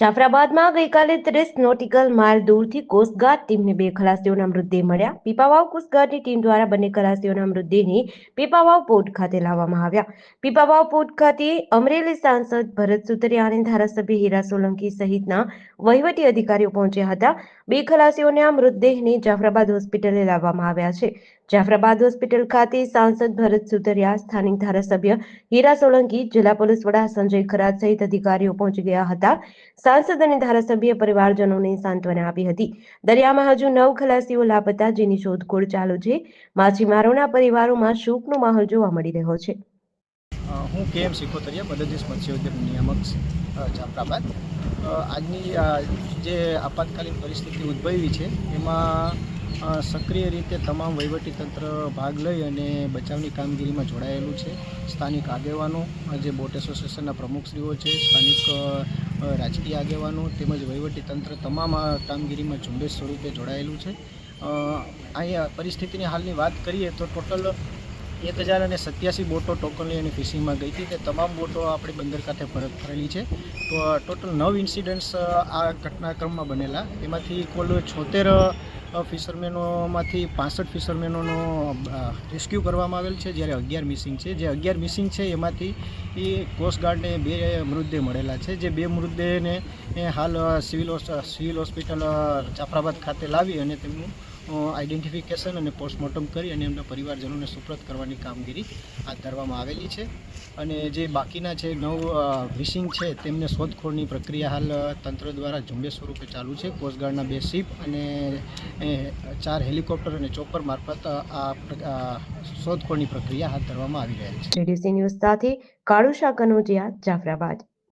જાફરાબાદમાં ગઈકાલે ત્રીસ nautical mile દૂરથી કોસ્ટગાર્ડ ટીમને બે ખલાસીઓના મૃતદેહ મળ્યા. પીપાવાવ કોસ્ટગાર્ડની ટીમ દ્વારા બંને ખલાસીઓના મૃતદેહને પીપાવાવ પોર્ટ ખાતે લાવવામાં આવ્યા. પીપાવાવ પોર્ટ ખાતે અમરેલી સાંસદ ભરત સુતરિયા અને ધારાસભ્ય હીરા સોલંકી સહિતના વહીવટી અધિકારીઓ પહોંચ્યા હતા. બે ખલાસીઓના મૃતદેહને જાફરાબાદ હોસ્પિટલે લાવવામાં આવ્યા છે. જાફરાબાદ હોસ્પિટલ ખાતે સાંસદ ભરત સુતરિયા, સ્થાનિક ધારાસભ્ય હીરા સોલંકી, જિલ્લા પોલીસ વડા સંજય ખરાત સહિત અધિકારીઓ પહોંચી ગયા હતા. સાંસદ અને ધારાસભ્ય પરિવારજનોને સાંત્વના આપી હતી. દરિયામાં હજુ નવ ખલાસીઓ લાપતા જેની શોધખોળ ચાલુ છે. માછીમારોના પરિવારોમાં શોકનો માહોલ જોવા મળી રહ્યો છે. હું કે એમ સિકોતરિયા મદદનીશ મત્સ્યોદ્યોગ નિયામક જાફરાબાદ. આજની જે આપાતકાલીન પરિસ્થિતિ ઉદ્ભવી છે, એમાં સક્રિય રીતે તમામ વહીવટીતંત્ર ભાગ લઈ અને બચાવની કામગીરીમાં જોડાયેલું છે. સ્થાનિક આગેવાનો જે બોટ એસોસિએશનના પ્રમુખશ્રીઓ છે, સ્થાનિક રાજકીય આગેવાનો તેમજ વહીવટીતંત્ર તમામ આ કામગીરીમાં ઝુંબેશ સ્વરૂપે જોડાયેલું છે. અહીંયા પરિસ્થિતિની હાલની વાત કરીએ તો ટોટલ એક હજાર અને સત્યાસી બોટો ટોકનલી અને ફિશિંગમાં ગઈ હતી. તે તમામ બોટો આપણે બંદર ખાતે પરત ફરેલી છે. તો ટોટલ નવ ઇન્સિડન્ટ્સ આ ઘટનાક્રમમાં બનેલા. એમાંથી કુલ છોતેર ફિશરમેનોમાંથી પાસઠ ફિશરમેનોનો રેસ્ક્યુ કરવામાં આવેલ છે. જ્યારે અગિયાર મિસિંગ છે. જે અગિયાર મિસિંગ છે, એમાંથી એ કોસ્ટગાર્ડને બે મૃતદેહ મળેલા છે. જે બે મૃતદેહને હાલ સિવિલ સિવિલ હોસ્પિટલ જાફરાબાદ ખાતે લાવી અને તેમનું આઈડેન્ટિફિકેશન અને પોસ્ટમોર્ટમ કરી અને એમના પરિવારજનોને સુપ્રત કરવાની કામગીરી હાથ ધરવામાં આવેલી છે. અને જે બાકીના છે નવ મિસિંગ છે તેમને શોધખોળની પ્રક્રિયા હાલ તંત્ર દ્વારા ઝુંબેશ સ્વરૂપે ચાલુ છે. કોસ્ટગાર્ડના બે શિપ અને ચાર હેલિકોપ્ટર અને ચોપર મારફત આ શોધખોળની પ્રક્રિયા હાથ ધરવામાં આવી રહેલ છે. ન્યૂઝ સાથે કાળુશા કનોજિયા જાફરાબાદ.